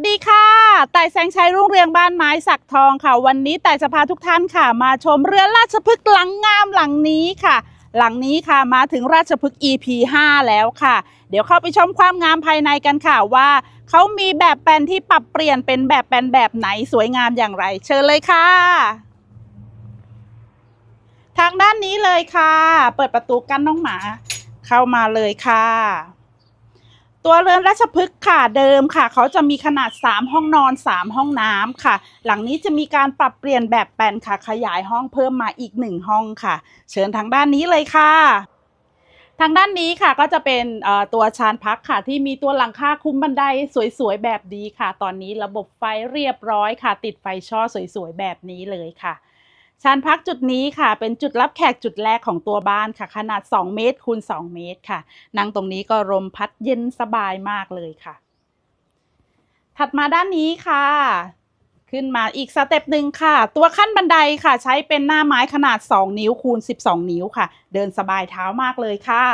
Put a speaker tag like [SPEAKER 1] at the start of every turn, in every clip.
[SPEAKER 1] สดีค่ะ แต่แสงชัยรุ่งเรืองบ้านไม้สักทองค่ะ วันนี้แต่จะพาทุกท่านค่ะ มาชมเรือราชพฤกษ์หลังงามหลังนี้ค่ะ หลังนี้ค่ะมาถึงราชพฤกษ์ EP 5 แล้วค่ะ เดี๋ยวเข้าไปชมความงามภายในกันค่ะว่าเขามีแบบแปลนที่ปรับเปลี่ยนเป็นแบบแปลนแบบไหนสวยงามอย่างไร เชิญเลยค่ะ ทางด้านนี้เลยค่ะ เปิดประตูกั้นน้องหมา เข้ามาเลยค่ะ ตัวเรือนราชพฤกษ์ค่ะเดิมค่ะ เขาจะมีขนาด 3 ห้องนอน 3 ห้องน้ำค่ะ หลังนี้จะมีการปรับเปลี่ยนแบบแปลนค่ะ ขยายห้องเพิ่มมาอีก 1 ห้องค่ะ เชิญทางด้านนี้เลยค่ะ ทางด้านนี้ค่ะก็จะเป็นตัวชานพักค่ะ ที่มีตัวหลังคาคุ้มบันไดสวยๆแบบดีค่ะ ตอนนี้ระบบไฟเรียบร้อยค่ะ ติดไฟช่อสวยๆแบบนี้เลยค่ะ ชานพักจุดนี้ค่ะ เป็นจุดรับแขกจุดแรกของตัวบ้านค่ะ ขนาด 2 เมตรคูณ 2 เมตรค่ะ นั่งตรงนี้ก็ลมพัดเย็นสบายมากเลยค่ะ ถัดมาด้านนี้ค่ะขึ้นมาอีกสเต็ปหนึ่งค่ะ ตัวขั้นบันไดค่ะ ใช้เป็นหน้าไม้ขนาด 2 นิ้วคูณ 12 นิ้วค่ะ เดินสบายเท้ามากเลยค่ะ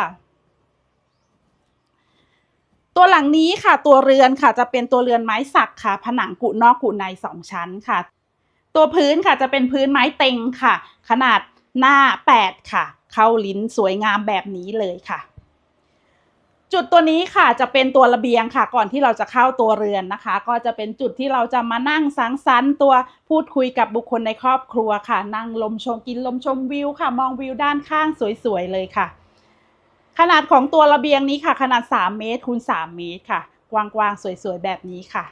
[SPEAKER 1] ตัวหลังนี้ค่ะ ตัวเรือนค่ะจะเป็นตัวเรือนไม้สักค่ะ ผนังกุนอกกุในสองชั้นค่ะ ตัวพื้นค่ะจะเป็นพื้นไม้เต็งค่ะ ขนาดหน้า 8 ค่ะ เข้าลิ้นสวยงามแบบนี้เลยค่ะ จุดตัวนี้ค่ะจะเป็นตัวระเบียงค่ะ ก่อนที่เราจะเข้าตัวเรือนนะคะ ก็จะเป็นจุดที่เราจะมานั่งสังสรรค์ตัวพูดคุยกับบุคคลในครอบครัวค่ะ นั่งลมชมกินลมชมวิวค่ะ มองวิวด้านข้างสวยๆเลยค่ะ ขนาดของตัวระเบียงนี้ค่ะ ขนาด 3 เมตรคูณ3เมตรค่ะ กว้างๆสวยๆแบบนี้ค่ะ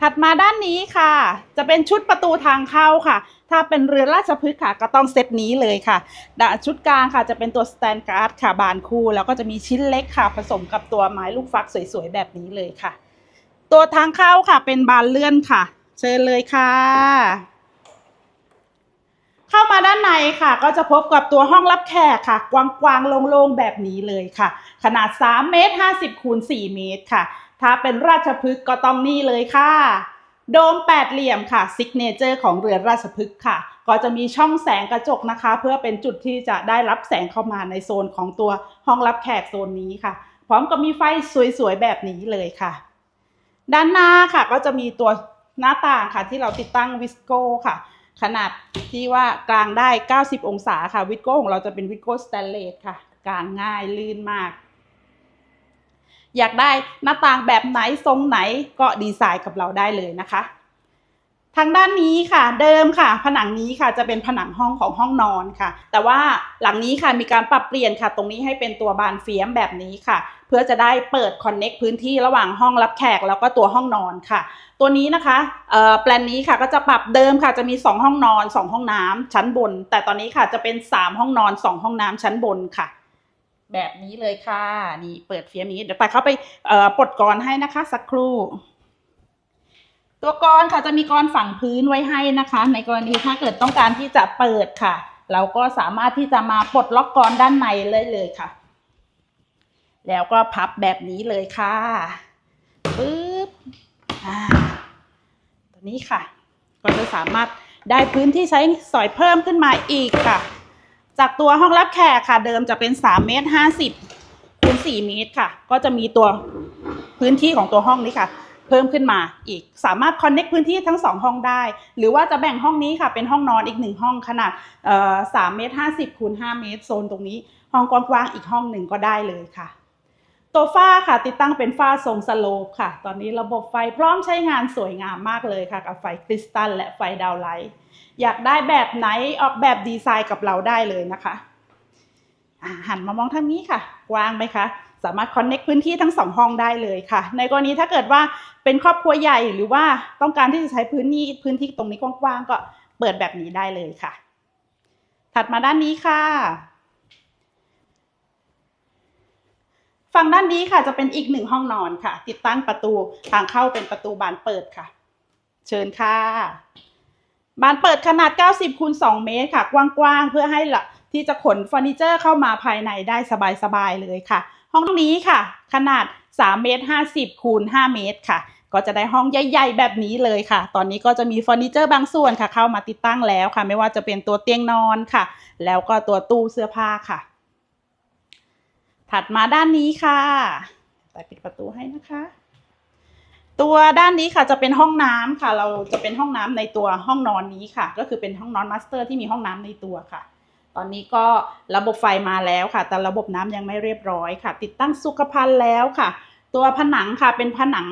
[SPEAKER 1] ถัดมาด้านนี้ค่ะ จะเป็นชุดประตูทางเข้าค่ะ ถ้าเป็นเรือราชพฤกษ์ค่ะก็ต้องเซตนี้เลยค่ะดชุดกลางค่ะจะเป็นตัวสแตนการ์ดค่ะบานคู่ แล้วก็จะมีชิ้นเล็กค่ะ ผสมกับตัวไม้ลูกฟักสวยๆแบบนี้เลยค่ะ ตัวทางเข้าค่ะเป็นบานเลื่อนค่ะ เชิญเลยค่ะ เข้ามาด้านในค่ะ ก็จะพบกับตัวห้องรับแขกค่ะ กว้างๆโล่งๆแบบนี้เลยค่ะ ขนาด 3 เมตร 50คูณ4เมตรค่ะ ถ้าเป็นราชพฤกษ์ก็ต้องนี่เลยค่ะโดมแปดเหลี่ยมค่ะซิกเนเจอร์ของเรือนราชพฤกษ์ค่ะ ก็จะมีช่องแสงกระจกนะคะ เพื่อเป็นจุดที่จะได้รับแสงเข้ามาในโซนของตัวห้องรับแขกโซนนี้ค่ะ พร้อมกับมีไฟสวยๆแบบนี้เลยค่ะ ด้านหน้าค่ะก็จะมีตัวหน้าต่างค่ะที่เราติดตั้งวิสโก้ค่ะ ขนาดที่ว่ากลางได้ 90 องศาค่ะ วิสโก้ของเราจะเป็นวิสโก้สแตนเลสค่ะ กลางง่ายลื่นมาก อยากได้หน้าต่างแบบไหนทรงไหนก็ดีไซน์กับเราได้เลยนะคะ ทางด้านนี้ค่ะเดิมค่ะ ผนังนี้ค่ะจะเป็นผนังห้องของห้องนอนค่ะ แต่ว่าหลังนี้ค่ะมีการปรับเปลี่ยนค่ะ ตรงนี้ให้เป็นตัวบานเฟียมแบบนี้ค่ะ เพื่อจะได้เปิดคอนเน็กพื้นที่ระหว่างห้องรับแขกแล้วก็ตัวห้องนอนค่ะ ตัวนี้นะคะแปลนนี้ค่ะก็จะปรับเดิมค่ะจะมี 2 ห้องนอน 2 ห้องน้ำชั้นบน แต่ตอนนี้ค่ะจะเป็น 3 ห้องนอน 2 ห้องน้ำชั้นบนค่ะ แบบนี้เลยค่ะนี่เปิดเฟียมนี้เดี๋ยวไปเข้าไปปลดกรให้นะคะสักครู่ ตัวกรค่ะจะมีกรฝังพื้นไว้ให้นะคะ ในกรณีถ้าเกิดต้องการที่จะเปิดค่ะ เราก็สามารถที่จะมาปลดล็อกกรด้านในเลยเลยค่ะ แล้วก็พับแบบนี้เลยค่ะปึ๊บอ่าตัวนี้ค่ะ ก็จะสามารถได้พื้นที่ใช้สอยเพิ่มขึ้นมาอีกค่ะ จากตัวห้องรับแขกค่ะ เดิมจะเป็น3เมตร50คูณ4เมตรค่ะ ก็จะมีตัวพื้นที่ของตัวห้องนี้ค่ะ เพิ่มขึ้นมาอีก สามารถคอนเน็กพื้นที่ทั้งสองห้องได้ หรือว่าจะแบ่งห้องนี้ค่ะเป็นห้องนอนอีกหนึ่งห้องขนาดสามเมตรห้าสิบคูณห้าเมตรโซนตรงนี้ ห้องกว้างๆอีกห้องหนึ่งก็ได้เลยค่ะตัวฝ้าค่ะติดตั้งเป็นฝ้าทรงสโลปค่ะ ตอนนี้ระบบไฟพร้อมใช้งานสวยงามมากเลยค่ะ กับไฟคริสตัลและไฟดาวไลท์อยากได้แบบไหนออกแบบดีไซน์กับเราได้เลยนะคะหันมามองทางนี้ค่ะ กว้างไหมคะ สามารถคอนเน็กพื้นที่ทั้งสองห้องได้เลยค่ะ ในกรณีถ้าเกิดว่าเป็นครอบครัวใหญ่หรือว่าต้องการที่จะใช้พื้นที่พื้นที่ตรงนี้กว้างๆก็เปิดแบบนี้ได้เลยค่ะ ถัดมาด้านนี้ค่ะ ฝั่งด้านนี้ค่ะจะเป็นอีกหนึ่งห้องนอนค่ะ ติดตั้งประตูทางเข้าเป็นประตูบานเปิดค่ะ เชิญค่ะ บานเปิดขนาด 90คูณ2เมตรค่ะ กว้างๆเพื่อให้ละที่จะขนเฟอร์นิเจอร์เข้ามาภายในได้สบายๆเลยค่ะ ห้องนี้ค่ะ ขนาด3เมตร50คูณ5เมตรค่ะ ก็จะได้ห้องใหญ่ ๆ แบบนี้เลยค่ะ ตอนนี้ก็จะมีเฟอร์นิเจอร์บางส่วนค่ะ เข้ามาติดตั้งแล้วค่ะ ไม่ว่าจะเป็นตัวเตียงนอนค่ะ แล้วก็ตัวตู้เสื้อผ้าค่ะ ถัดมาด้านนี้ค่ะแต่ปิดประตูให้นะคะ ตัวด้านนี้ค่ะจะเป็นห้องน้ำค่ะ เราจะเป็นห้องน้ำในตัวห้องนอนนี้ค่ะ ก็คือเป็นห้องนอนมาสเตอร์ที่มีห้องน้ำในตัวค่ะ ตอนนี้ก็ระบบไฟมาแล้วค่ะ แต่ระบบน้ำยังไม่เรียบร้อยค่ะ ติดตั้งสุขภัณฑ์แล้วค่ะ ตัวผนังค่ะเป็นผนัง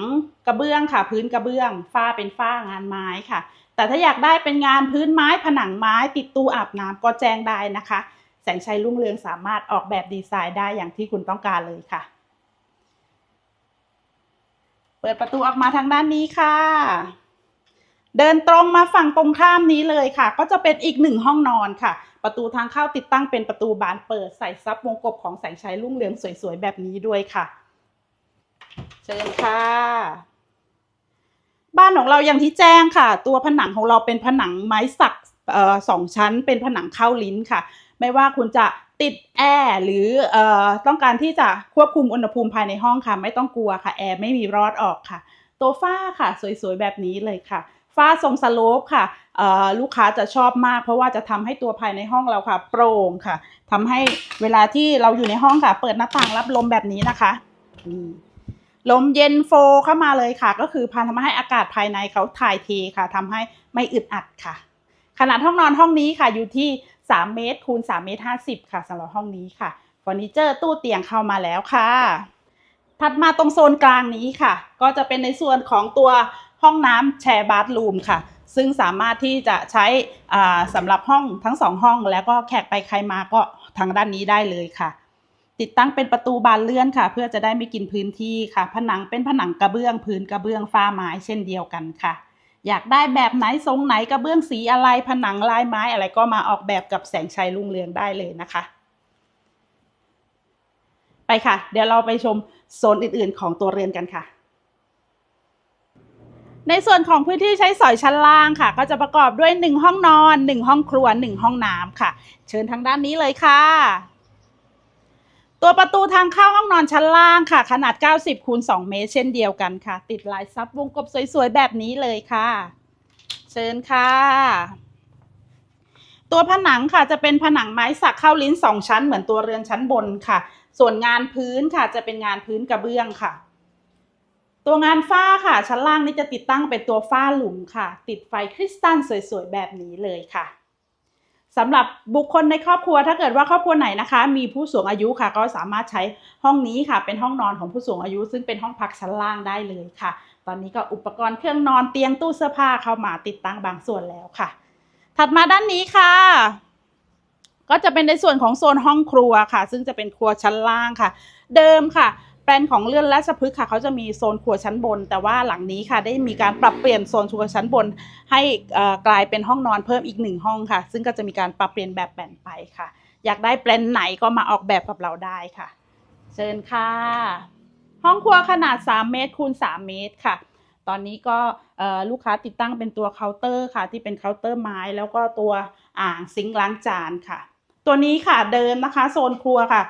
[SPEAKER 1] กระเบื้องค่ะ พื้นกระเบื้อง ฝ้าเป็นฝ้างานไม้ค่ะ แต่ถ้าอยากได้เป็นงานพื้นไม้ผนังไม้ติดตู้อาบน้ำก็แจ้งได้นะคะ แสงชัยรุ่งเรืองสามารถออกแบบดีไซน์ได้อย่างที่คุณต้องการเลยค่ะ เปิดประตูออกมาทางด้านนี้ค่ะเดินตรงมาฝั่งตรงข้ามนี้เลยค่ะ ก็จะเป็นอีกหนึ่งห้องนอนค่ะ ประตูทางเข้าติดตั้งเป็นประตูบานเปิดใส่ซับวงกบของแสงชัยรุ่งเรืองสวยๆ แบบนี้ด้วยค่ะ เชิญค่ะ บ้านของเราอย่างที่แจ้งค่ะ ตัวผนังของเราเป็นผนังไม้สักออสองชั้น เป็นผนังเข้าลิ้นค่ะ ไม่ว่าคุณจะติดแอร์หรือออต้องการที่จะควบคุมอุณหภูมิภายในห้องค่ะ ไม่ต้องกลัวค่ะ แอร์ไม่มีรอดออกค่ะตัวฝ้าค่ะ สวยๆ แบบนี้เลยค่ะ ฝ้าทรงสโลปค่ะลูกค้าจะชอบมาก เพราะว่าจะทำให้ตัวภายในห้องเราค่ะ โปร่งค่ะทำให้เวลาที่เราอยู่ในห้องค่ะ เปิดหน้าต่างรับลมแบบนี้นะคะลมเย็นโฟเข้ามาเลยค่ะ ก็คือพานทำให้อากาศภายในเขาถ่ายเทค่ะทำให้ไม่อึดอัดค่ะ ขนาดห้องนอนห้องนี้ค่ะอยู่ที่3เมตรคูณ3เมตร50ค่ะสำหรับห้องนี้ค่ะเฟอร์นิเจอร์ตู้เตียงเข้ามาแล้วค่ะ ถัดมาตรงโซนกลางนี้ค่ะ ก็จะเป็นในส่วนของตัว ห้องน้ำแชร์บาร์รูมค่ะ ซึ่งสามารถที่จะใช้สำหรับห้องทั้งสองห้อง แล้วก็แขกไปใครมาก็ทางด้านนี้ได้เลยค่ะ ติดตั้งเป็นประตูบานเลื่อนค่ะ เพื่อจะได้ไม่กินพื้นที่ค่ะ ผนังเป็นผนังกระเบื้อง พื้นกระเบื้องฝ้าไม้เช่นเดียวกันค่ะ อยากได้แบบไหนทรงไหนกระเบื้องสีอะไรผนังลายไม้อะไรก็มาออกแบบกับแสงชัยรุ่งเรืองได้เลยนะคะ ไปค่ะ เดี๋ยวเราไปชมโซนอื่นๆ ของตัวเรือนกันค่ะ ในส่วนของพื้นที่ใช้สอยชั้นล่างค่ะ ก็จะประกอบด้วย 1 ห้องนอน 1 ห้องครัว 1 ห้องน้ำค่ะ เชิญทางด้านนี้เลยค่ะ ตัวประตูทางเข้าห้องนอนชั้นล่างค่ะ ขนาด 90คูณ2เมตร เช่นเดียวกันค่ะ ติดลายซับวงกบสวยๆแบบนี้เลยค่ะ เชิญค่ะ ตัวผนังค่ะจะเป็นผนังไม้สักเข้าลิ้นสองชั้นเหมือนตัวเรือนชั้นบนค่ะ ส่วนงานพื้นค่ะจะเป็นงานพื้นกระเบื้องค่ะ ตัวงานฝ้าค่ะ ชั้นล่างนี่จะติดตั้งเป็นตัวฝ้าหลุมค่ะ ติดไฟคริสตัลสวยๆ แบบนี้เลยค่ะสำหรับบุคคลในครอบครัวถ้าเกิดว่าครอบครัวไหนนะคะ มีผู้สูงอายุค่ะ ก็สามารถใช้ห้องนี้ค่ะ เป็นห้องนอนของผู้สูงอายุ ซึ่งเป็นห้องพักชั้นล่างได้เลยค่ะ ตอนนี้ก็อุปกรณ์เครื่องนอนเตียงตู้เสื้อผ้าเข้ามาติดตั้งบางส่วนแล้วค่ะ ถัดมาด้านนี้ค่ะก็จะเป็นในส่วนของโซนห้องครัวค่ะ ซึ่งจะเป็นครัวชั้นล่างค่ะ เดิมค่ะ แปลนของเลื่อนและสะพึกค่ะเขาจะมีโซนครัวชั้นบน แต่ว่าหลังนี้ค่ะได้มีการปรับเปลี่ยนโซนครัวชั้นบน ให้อ่อกลายเป็นห้องนอนเพิ่มอีกหนึ่งห้องค่ะ ซึ่งก็จะมีการปรับเปลี่ยนแบบแปลนไปค่ะ อยากได้แปลนไหนก็มาออกแบบกับเราได้ค่ะ เชิญค่ะ ห้องครัวขนาด 3 เมตรคูณ3เมตรค่ะ ตอนนี้ก็ลูกค้าติดตั้งเป็นตัวเคาน์เตอร์ค่ะ ที่เป็นเคาน์เตอร์ไม้ แล้วก็ตัวอ่างซิงค์ล้างจานค่ะ ตัวนี้ค่ะเดิมนะคะ โซนครัวค่ะ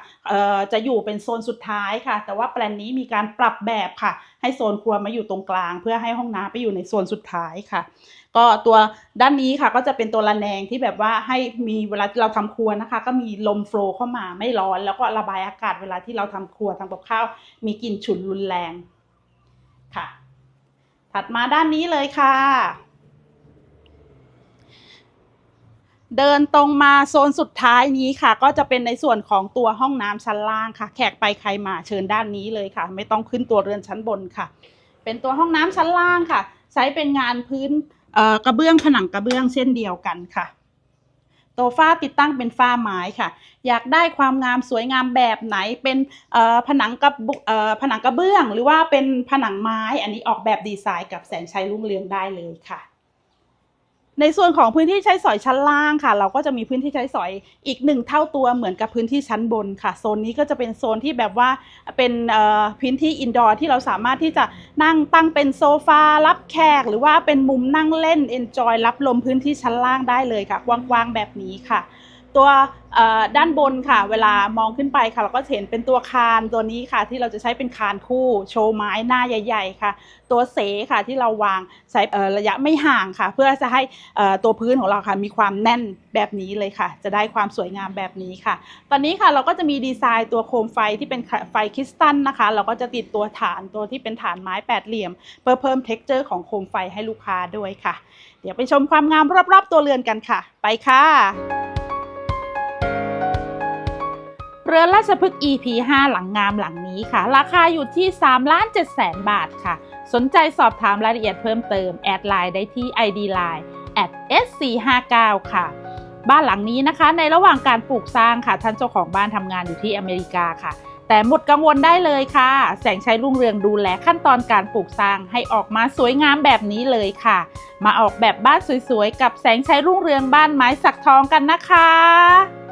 [SPEAKER 1] จะอยู่เป็นโซนสุดท้ายค่ะ แต่ว่าแปลนนี้มีการปรับแบบค่ะ ให้โซนครัวมาอยู่ตรงกลาง เพื่อให้ห้องน้ำไปอยู่ในโซนสุดท้ายค่ะ ก็ตัวด้านนี้ค่ะก็จะเป็นตัวระแนงที่แบบว่าให้มีเวลาเราทำครัวนะคะ ก็มีลมโฟล์เข้ามาไม่ร้อน แล้วก็ระบายอากาศเวลาที่เราทำครัวทำกับข้าว มีกลิ่นฉุนรุนแรงค่ะ ถัดมาด้านนี้เลยค่ะ เดินตรงมาโซนสุดท้ายนี้ค่ะ ก็จะเป็นในส่วนของตัวห้องน้ำชั้นล่างค่ะ แขกไปใครมาเชิญด้านนี้เลยค่ะ ไม่ต้องขึ้นตัวเรือนชั้นบนค่ะ เป็นตัวห้องน้ำชั้นล่างค่ะ ใช้เป็นงานพื้นกระเบื้องผนังกระเบื้องเช่นเดียวกันค่ะตัวฝ้าติดตั้งเป็นฝ้าไม้ค่ะ อยากได้ความงามสวยงามแบบไหนเป็นผนังกระบุเอ่อผนังกระเบื้อง หรือว่าเป็นผนังไม้ อันนี้ออกแบบดีไซน์กับแสงชัยรุ่งเรืองได้เลยค่ะ ในส่วนของพื้นที่ใช้สอยชั้นล่างค่ะ เราก็จะมีพื้นที่ใช้สอยอีกหนึ่งเท่าตัวเหมือนกับพื้นที่ชั้นบนค่ะโซนนี้ก็จะเป็นโซนที่แบบว่าเป็นพื้นที่อินดอร์ที่เราสามารถที่จะนั่งตั้งเป็นโซฟารับแขก หรือว่าเป็นมุมนั่งเล่นเอนจอยรับลมพื้นที่ชั้นล่างได้เลยค่ะกว้างๆแบบนี้ค่ะ ตัวด้านบนค่ะ เวลามองขึ้นไปค่ะ เราก็เห็นเป็นตัวคานตัวนี้ค่ะ ที่เราจะใช้เป็นคานคู่ โชว์ไม้หน้าใหญ่ ๆ ค่ะ ตัวเสค่ะที่เราวางใช้ระยะไม่ห่างค่ะ เพื่อจะให้ตัวพื้นของเราค่ะ มีความแน่นแบบนี้เลยค่ะ จะได้ความสวยงามแบบนี้ค่ะ ตอนนี้ค่ะเราก็จะมีดีไซน์ตัวโคมไฟที่เป็นไฟคริสตัลนะคะ เราก็จะติดตัวฐานตัวที่เป็นฐานไม้แปดเหลี่ยม เพื่อเพิ่มเท็กเจอร์ของโคมไฟให้ลูกค้าด้วยค่ะ เดี๋ยวไปชมความงามรอบๆ ตัวเรือนกันค่ะ ไปค่ะ เรือราชพฤกษ์ EP 5 หลังงามหลังนี้ค่ะ ราคาอยู่ที่3ล้าน7แสนบาทค่ะ สนใจสอบถามรายละเอียดเพิ่มเติม แอดไลน์ได้ที่ ID Line at sc59 ค่ะ บ้านหลังนี้นะคะ ในระหว่างการปลูกสร้างค่ะ ท่านเจ้าของบ้านทำงานอยู่ที่อเมริกาค่ะ แต่หมดกังวลได้เลยค่ะ แสงชัยรุ่งเรืองดูแลขั้นตอนการปลูกสร้างให้ออกมาสวยงามแบบนี้เลยค่ะ มาออกแบบบ้านสวยๆ กับแสงชัยรุ่งเรืองบ้านไม้สักทองกันนะคะ